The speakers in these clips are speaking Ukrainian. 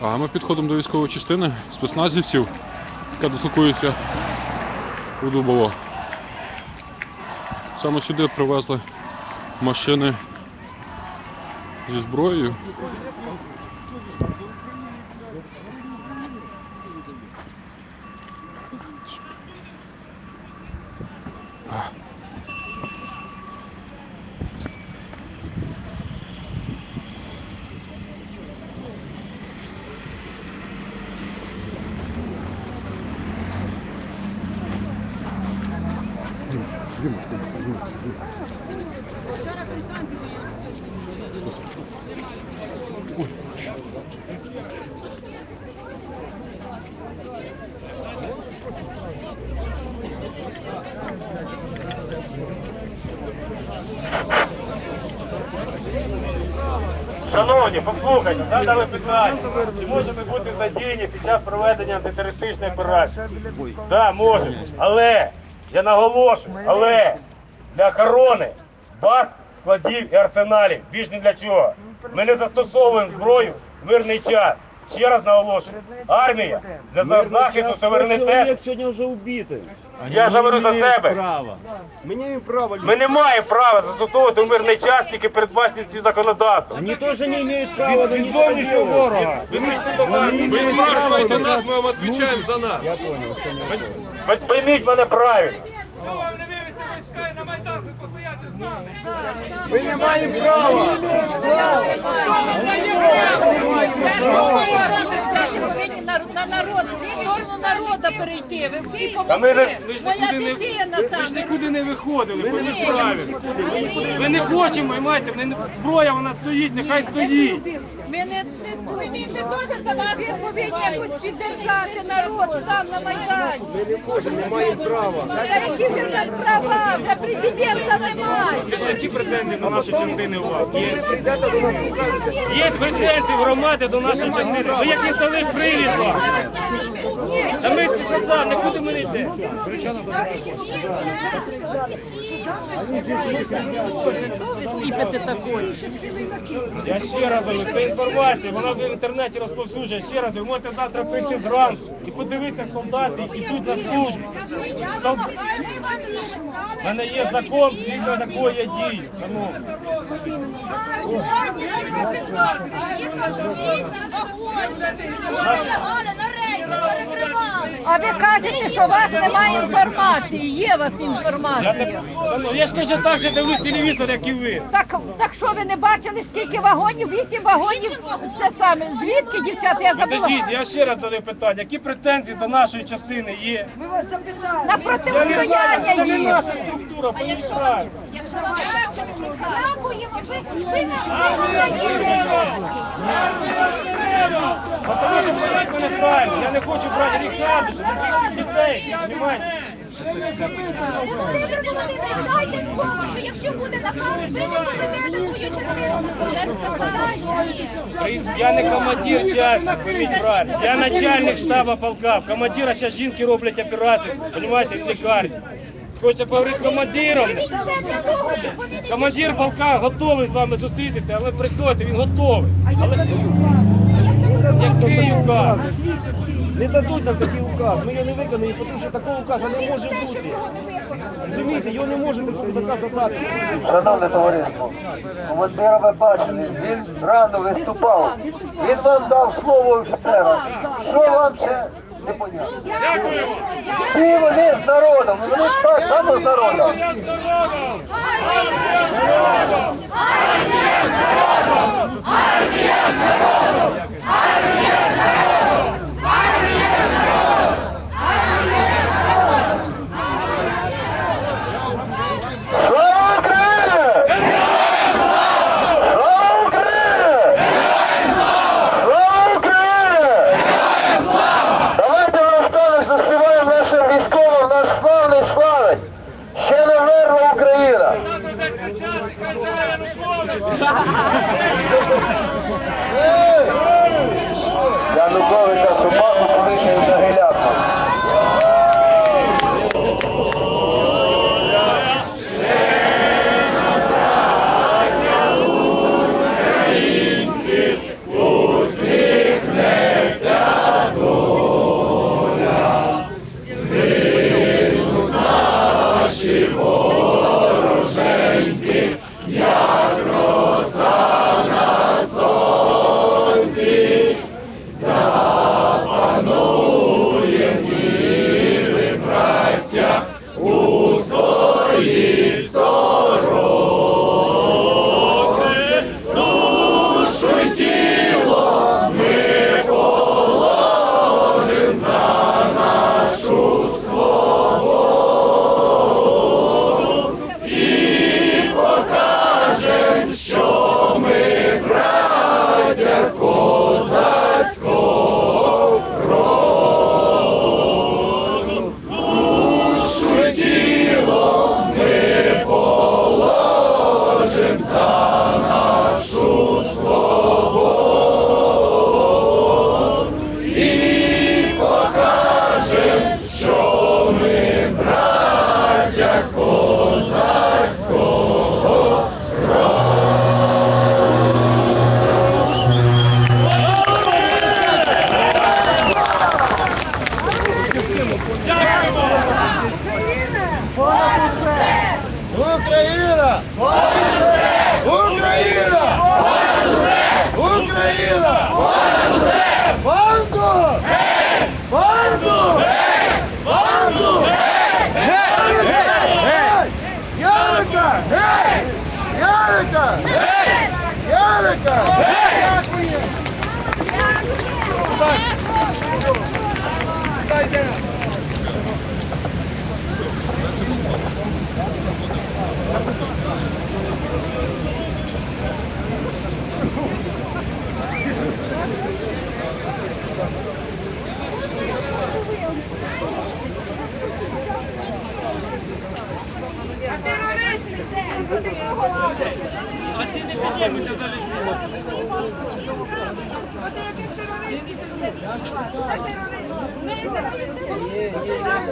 А ми підходимо до військової частини спецназівців, яка дислокується у Дубово. Саме сюди привезли машини зі зброєю. Шановні, послухайте, задали питання. Чи можемо бути задіяні під час проведення антитерористичної операції? Так, да, можемо. Але, я наголошую, але для охорони баз, складів і арсеналів більш ні для чого. Ми не застосовуємо зброю в мирний час. Ще раз наголошую, армія для за- захисту суверенітету. Человек сегодня уже. Я ж говорю за себе. Право. Мы не. Ми не маємо права застосовувати в мирний час тільки передбачені ці законодавства. Они тоже не имеют права. Від зовнішнього ворога. Ви прийшли нас. Ми вам відповідаємо за нас. Я понял, что не Ви- Пойміть мене правильно. Вы не вивізте на майданчик постояти з нами? Ми не маємо права. повинні на, на народ, в сторону народу перейти. Ви в Києві Та ми не- Моя дитина там. Ви ж нікуди не виходили, Ми не виходимо. Ми Ми не хочемо, маєте, не- зброя вона стоїть, нехай стоїть. Ми не ви більше теж за вас повинні якось піддержати народ там на Майдані. Ми не можемо, не маємо права. Та які ви так права? Вже президента немає. Скажіть, які претензії до нашої частини у вас? Є, Ви прийдете до нас, покажете. є претензії громади до нашої частини. Ви як не дали привід вам. Та ми ці сказали, нікуди ми не йдемо. Я ще раз говорю, це інформація, вона в інтернеті розповсюджена. Ще раз, ви можете завтра прийти зранку і подивитися солдати, які йдуть на службу. В мене є закон, згідно якого я дію. Шановні. А ви кажете, що у вас немає інформації. Є у вас інформація. я ж теж так же дивлюсь телевізор, як і ви. Так, так що ви не бачили, скільки вагонів? Вісім вагонів. Це саме. Звідки, дівчата, я забула? Подождіть, я ще раз задаю питання, які претензії до нашої частини є? На Я не знаю, протистояння це не є. наша структура, поміть правильно. Бо Тому що поміть мене правильно, я не хочу брати рік на душу, таких дітей, що якщо буде наказ, ви не. Я не командир частини, поміть правильно. Я начальник штабу полка. В командира зараз жінки роблять операцію, розумієте, в лікарні. Хочете поговорити з командиром? Щоб Командир полка готовий з вами зустрітися, але приходьте, він готовий. Але який указ? Не дадуть нам такий указ. Ми його не виконаємо, тому що такого указу не може бути. Розумієте, його не може такого наказу дати. Шановне товариство, командира ви бачили, він рано виступав. Він вам дав слово офіцера. Що вам ще не понятно? Всі вони з народом, вони так само з народом. do Correio da Sumão.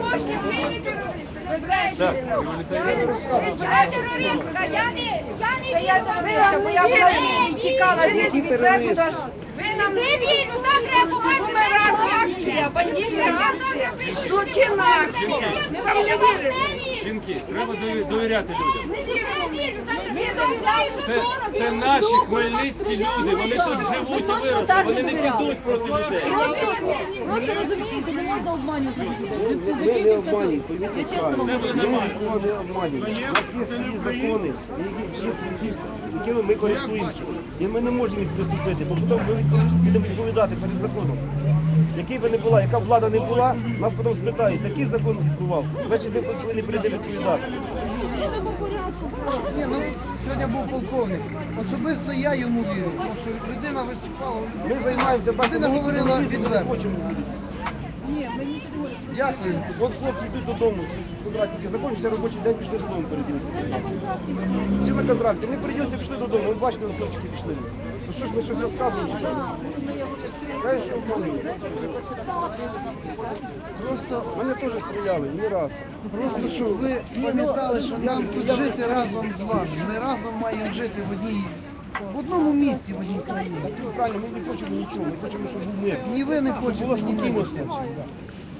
Коштів ми не. Я терористка, я я тікала церкви, нам Не вірю, туди треба побачити. Бумеранг бандитська акція, злочинна акція. Ми не віримо. Жінки, треба довіряти людям. Це, це наші хмельницькі люди, вони тут живуть і виросли, вони не підуть проти людей. Просто розумієте, не можна обманювати людей. Не закінчився тут. Я вам. Нікого не обманюємо. У нас є свої закони, які- які- якими ми користуємося. І ми не можемо їх приступити, бо потім ми відповідь- будемо відповідати перед законом. Який би не була, яка б влада не була, нас потім спитають, який закон існував. Значить, ми повинні прийти відповідати. Ні, ну сьогодні був полковник. Особисто я йому вірю, тому що людина виступала. Ми займаємося Людина ми говорила ми не відверто. хочемо. Дякую. От хлопці йдуть додому, контрактики закінчився робочий день, пішли додому переділися. Чи на контракті? Ми переділися, пішли додому. Ви бачите, хлопчики пішли. Ну що ж ми щось розказуємо? що? Кажуть. Просто, Мене теж стріляли, не раз. просто щоб ви пам'ятали, що нам тут жити разом з вами. Ми разом маємо жити в одній, в одному місті, в одній країні. Правильно, ми не хочемо нічого, ми хочемо, щоб був мир. Ні ви не Щоб було хочете, ні ми. спокійно все.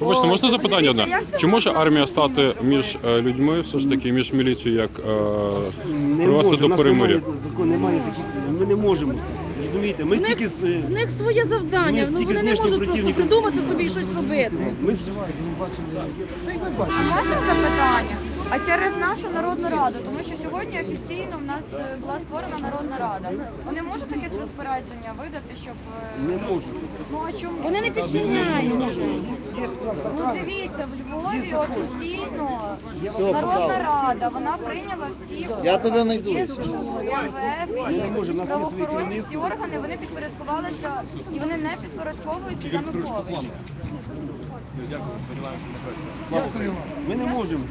Вибачте, можна запитання одне? Чи може армія стати між е, людьми, все ж таки, між міліцією, як е, Не привести може, у до нас перемир'я? немає, закону, немає таких, ми не можемо. Розумієте, ми тільки з... е, У них своє завдання, Ми ну вони не можуть просто придумати собі щось робити. Ми з... Бачимо. Можна запитання? А через нашу народну раду, тому що сьогодні офіційно в нас е, була створена народна рада. Вони можуть якесь розпорядження видати, щоб е, не можемо. ну а чому Вони не підчиняють. Ну дивіться, в Львові офіційно народна рада, вона прийняла всі Я тебе знайду. Є МВФ, і правоохоронні всі органи, вони підпорядкувалися і вони не підпорядковуються Януковичу. Дякую вам. Ми не можемо.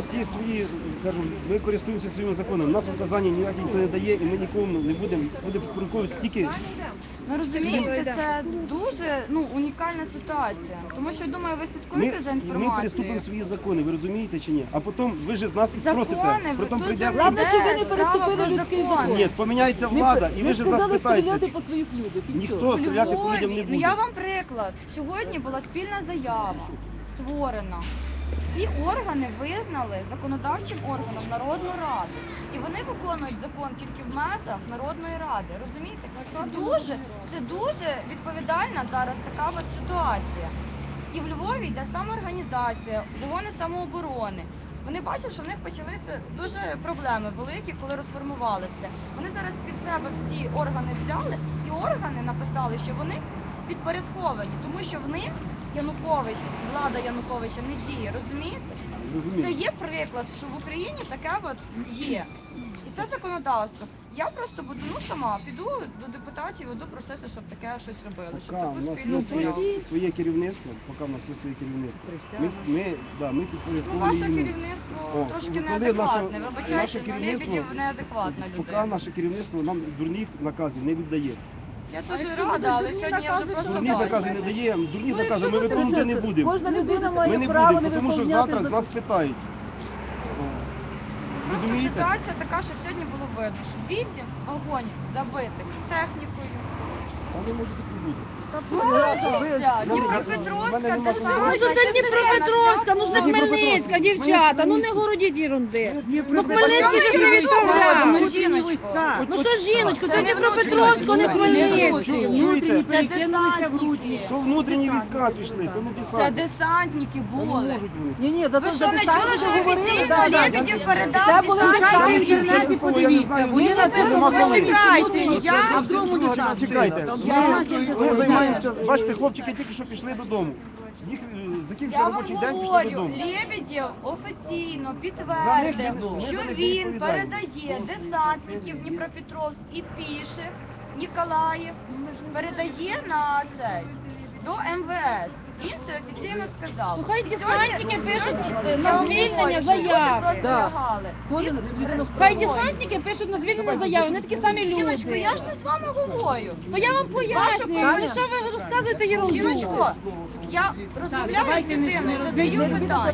Нас є свої, кажу, ми користуємося своїми законами. Нас указання ніяких ніхто не дає, і ми нікому не будемо, буде підпорядковуватися тільки Ну розумієте, це дуже ну унікальна ситуація. Тому що я думаю, ви ми, слідкуєте за ми інформацією. переступимо свої закони, ви розумієте чи ні? А потім ви ж з нас і Закони, спросите. ви Потім тут прийде. же щоб ви не йде переступили про людський закон. закон. Ні, поміняється влада, і ви ж з нас сказали питаєте. по своїх людях. і. Ніхто стріляти по людям не Львові, ну я вам приклад. Сьогодні була спільна заява створена. Всі органи визнали законодавчим органом Народну Раду. І вони виконують закон тільки в межах Народної Ради. Розумієте? Це дуже, це дуже відповідальна зараз така от ситуація. І в Львові йде самоорганізація, загони самооборони. Вони бачать, що в них почалися дуже проблеми великі, коли розформувалися. Вони зараз під себе всі органи взяли, і органи написали, що вони підпорядковані, тому що в них Янукович, влада Януковича не діє, розумієте? Це є приклад, що в Україні таке от є. І це законодавство. Я просто буду ну сама піду до депутатів, буду просити, щоб таке щось робили, щоб Поки таку у нас спільну є своє, заяву. своє керівництво, поки в нас є своє керівництво. Ми, ми, да, ми Ну, ваше йому. керівництво О, трошки ну, неадекватне. наше- Вибачайте, наше але керівництво- Лебедєв неадекватна Поки людина. наше керівництво нам дурних наказів не віддає. Я дуже рада, але сьогодні я вже просто Дурні докази не даємо, дурні докази ми виконувати не будемо. Кожна людина Ми має не право будемо, не тому що виконувати завтра з нас питають. Просто Розумієте? ситуація така, що сьогодні було видно, що вісім вагонів забитих технікою. Та не може таке бути. Дніпропетровська, Дніпропетровська, де Ну, Ну це Дніпропетровська, ну це Хмельницька, дівчата, ну не городіть ерунди. Ну Хмельницький же ж не відповідно, відповідає. жіночко. Ну що жіночко, це Це Дніпропетровська, не Хмельницький. Чуєте? Це десантники. То внутрішні війська пішли, то не Це десант. десантники Та були. Ні, ні, Ви що не чули, що офіційно Лебедєв Це передав були десантників? Чесно слово, я. Почекайте, Чекайте, Ми, ми займаємося, бачите, хлопчики тільки що пішли додому. Їх е, закінчився Я вам робочий день, пішли говорю, додому. Лебедєв офіційно За них підтвердив, що за них він передає десантників Дніпропетровськ і піших Ніколаїв, передає на цей до МВС. Він це офіційно сказав. Слухай, І десантники пишуть на звільнення заяви. просто Да. лягали. Хай десантники пишуть на звільнення заяви, вони такі самі Жіночко, я ж не з вами говорю. Ну я вам пояснюю, ну що ви розказуєте ерунду? Жіночко, я розмовляю з дитиною, задаю питання.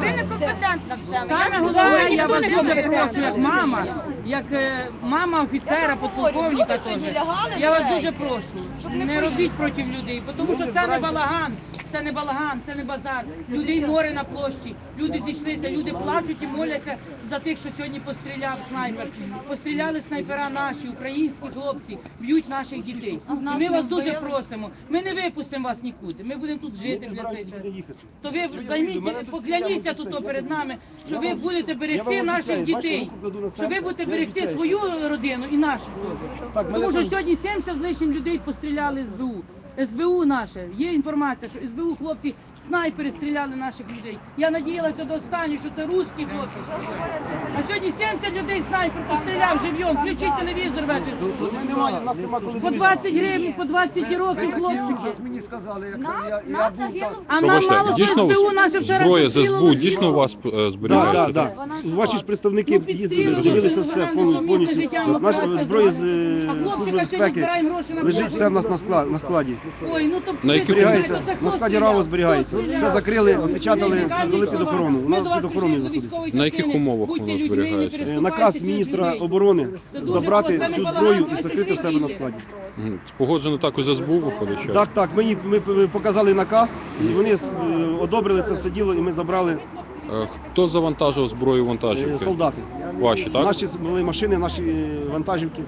Ви некомпетентна в цьому. Саме Я головне, знаю, я ніхто вас не дуже компетентний. прошу, як мама, як е, мама офіцера, подполковника теж. Я вас дуже прошу, щоб не робіть проти людей, тому що це не балаган, це не балаган, це не базар. Людей море на площі, люди зійшлися, люди плачуть і моляться за тих, що сьогодні постріляв снайпер. Постріляли снайпера наші, українські хлопці, б'ють наших дітей. І ми вас дуже просимо. Ми не випустимо вас нікуди. Ми будемо тут жити. То ви займіть, Мене тут покляніться тут тут перед нами, що ви будете берегти наших дітей, що ви будете я берегти обіцяю, свою родину і нашу теж. Тому що сьогодні 70 з лишнім людей постріляли СБУ. СБУ наше, є інформація, що СБУ хлопці снайпери стріляли наших людей. Я надіялася до останнього, що це русські хлопці. А сьогодні 70 людей снайпер постріляв живьом. Включіть телевізор ввечері. Ну, Немає, нас нема коли По дивитися. 20 гривень, по 20 років хлопчики. мені сказали, як я, я був А нам Пробачте, мало що дійсно СБУ наше вчора зброя з. СБУ дійсно у вас е, Так, зберігається? так, так. Ваші ж представники Ну, їздили, дивилися все повністю. Наша зброя з е, А хлопчика служби сьогодні безпеки збираємо гроші на лежить все в нас на складі. На складі. Ой, ну то На яких Зберігається, це хто на складі? РАО зберігається. Все закрили, опечатали, здали під охорону. До вас під охороною знаходиться. На яких умовах воно зберігається? Е, Наказ міністра оборони забрати всю зброю і закрити в себе на складі. Мгм. Погоджено також з СБУ виходить? чи? Так, так, мені ми показали наказ, і вони е, одобрили це все діло, і ми забрали Е, Хто завантажив зброю е, вантажівки? солдати. Ваші, так? Наші були машини, наші е, вантажівки,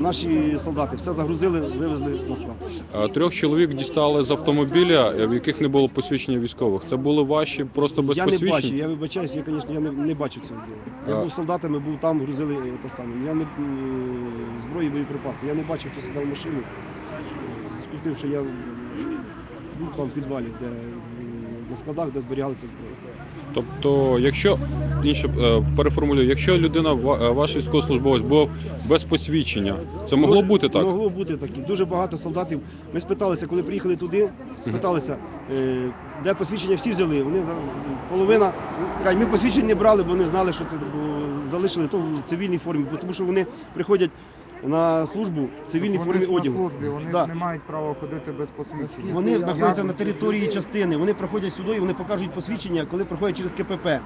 наші солдати. Все загрузили, вивезли на склад. Е, Трьох чоловік дістали з автомобіля, е, в яких не було посвідчення військових. Це були ваші просто без я не бачу, я вибачаюсь, я, звісно, я не, не бачив цього діла. Я А. був солдатами, був там, грузили те саме. Я не е, зброї, боєприпаси. Я не бачив, хто сідав в машину. В зв'язку з тим, що я був там в підвалі, де на складах, де зберігалися зброї. Тобто, якщо інше переформулюю, якщо людина е, ваш військовослужбовець був без посвідчення, це могло бути так? Могло бути таке. Дуже багато солдатів. Ми спиталися, коли приїхали туди, спиталися, е, де посвідчення всі взяли. Вони зараз половина ми посвідчення не брали, бо не знали, що це залишили то в цивільній формі, бо тому що вони приходять на службу в цивільній Вони формі ж на одягу. службі, вони Да. ж не мають права ходити без посвідчення. Вони знаходяться Як- на території частини, вони проходять сюди і вони покажуть посвідчення, коли проходять через КПП.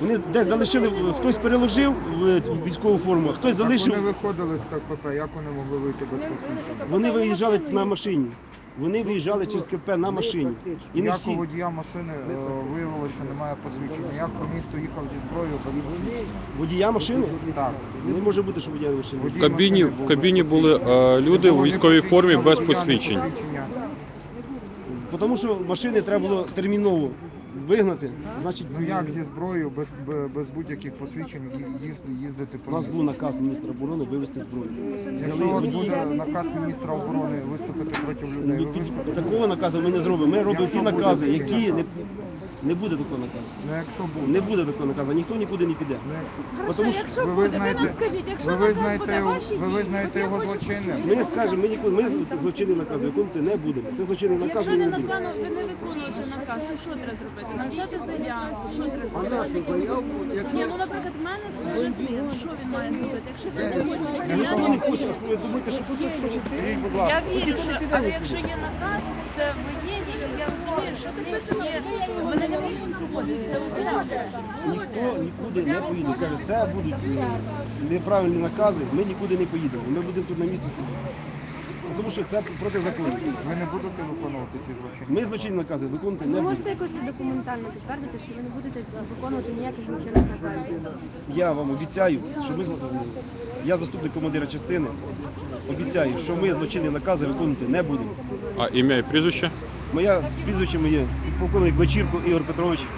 Вони десь залишили, хтось переложив в військову форму, а хтось Так залишив. Вони виходили з КПП, як вони могли вийти без посвідчення? Вони виїжджали на машині. Вони виїжджали через КП на машині. І не Як у всі. водія машини е, виявилося, що немає посвідчення? Як по місту їхав зі зброєю без посвідчення? Водія машини? Так. Не може бути, що водія машини. В кабіні, в кабіні були е, люди у військовій формі без посвідчень. Тому що машини треба було терміново вигнати. Значить, Ну як зі зброєю без, бе- без будь-яких посвідчень ї- їздити у по нас місту? був наказ міністра оборони вивезти зброю. Якщо у вас буде наказ міністра оборони виступити проти людей, ви Ну, під- виступите? Такого наказу ми не зробимо. Ми робимо ті Якщо буде накази, такий які не, наказ. не буде такого наказу. Ну якщо буде. Не буде такого наказу, ніхто нікуди не піде. Ну, якщо- Бо Тому що якщо ви буде, ви визнаєте, нам скажіть, якщо ви наказ визнаєте буде, його, ваші ви дії, визнаєте от я його хочу- злочинним? ми скажемо, ми ніколи ми злочинний наказ виконувати не будемо. Це злочинний наказ Якщо ми не не названо, ви не виконуєте наказ, то що треба зробити? Написати заяву, що треба А зробити? заяву, якщо Ні, ну, наприклад, в мене своє син, що він має зробити? Якщо це не хоче, я не не хоче, ви думаєте, що хтось хоче Я вірю, що але якщо є наказ, це воєнні, я розумію, що це є, вони не можуть проводити. Це усюди. Ніхто нікуди не поїде. Це будуть е, неправильні накази, ми нікуди не поїдемо. Ми будемо тут на місці сидіти. Тому що це проти закону. Ви не будете виконувати ці злочини? Ми злочинні накази виконувати не Ви будемо. можете якось документально підтвердити, що ви не будете виконувати ніяких злочинних наказів? Я вам обіцяю, що ми я заступник командира частини. Обіцяю, що ми злочинні накази виконувати не будемо. А ім'я і прізвище? Моя прізвище моє полковник Вечірко Ігор Петрович,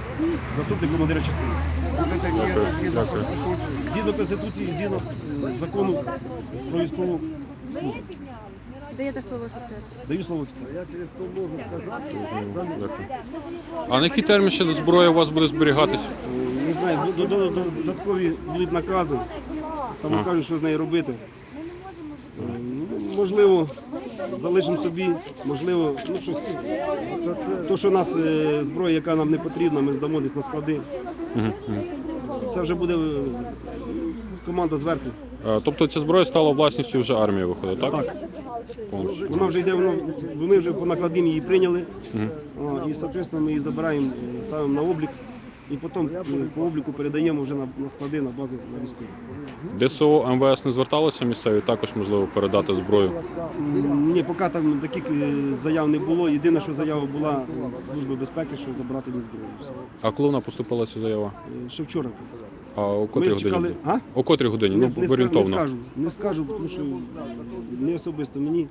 заступник командира частини. Дякую, згідно дякую. Конституції? Згідно Конституції, згідно закону про військову службу. Даєте слово офіцеру. Даю слово офіцеру. Дякую. А на який термін ще зброя у вас буде зберігатись? Е, Не знаю, бу- до- до- до- додаткові будуть накази. Там Ага. кажуть, що з нею робити. Е, ну, Можливо, залишимо собі, можливо, ну щось. То, що нас е, зброя, яка нам не потрібна, ми здамо десь на склади. Мгм, мгм. Це вже буде е, команда зверху. Е, Тобто ця зброя стала власністю вже армії виходить, так? Так. Повністю. Вона вже йде, воно, ми вже по накладині її прийняли. Мгм. О, І, соответственно, ми її забираємо, ставимо на облік. І потім е, по обліку передаємо вже на, на склади, на бази, на військові. ДСО МВС не зверталося місцеві, також можливо передати зброю. М, Ні, поки там таких е, заяв не було. Єдине, що заява була з Служби безпеки, що забрати мені зброю. Все. А коли вона поступила ця заява? Е, Ще вчора. А о котрій годині? чекали. А? О котрій годині? Не, Ну, не, ска- не орієнтовно. скажу, не скажу, тому що не особисто мені.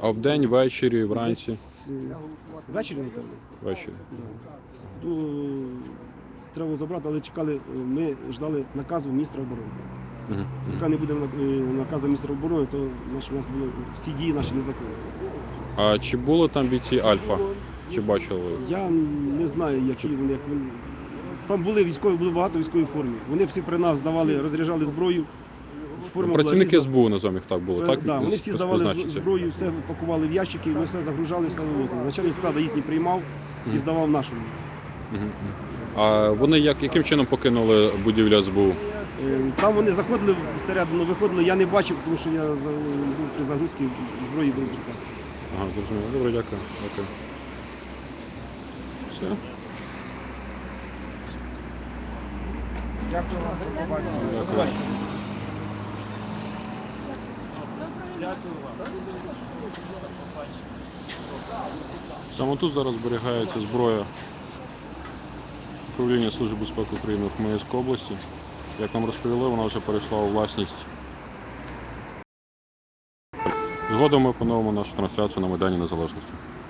А вдень, ввечері, вранці? Десь, е, Ввечері, напевно. Ввечері. Ну, треба було забрати, але чекали, е, ми ждали наказу міністра оборони. Поки не буде е, наказу міністра оборони, то наші, у нас були всі дії наші незаконні. А чи були там бійці Альфа? Чи бачили? Я не знаю, які вони. Як вони... Там були військові, було багато військової форми. Вони всі при нас здавали, розряджали зброю. Форма Працівники. СБУ назовем їх так було, Е, так? Да, вони всі здавали зброю, все пакували в ящики, ми все загружали, все вивозили. Начальник складу їх не приймав і здавав нашому. А вони як, яким чином покинули будівлю СБУ? Е, Там вони заходили всередину, виходили, я не бачив, тому що я був при загрузці зброї був в Ага, зрозуміло. Добре, дякую. дякую. Все. Дякую вам, до побачення. Дякую. Саме тут зараз зберігається зброя управління Служби безпеки України в Хмельницькій області. Як нам розповіли, вона вже перейшла у власність. Згодом ми поновимо нашу трансляцію на Майдані Незалежності.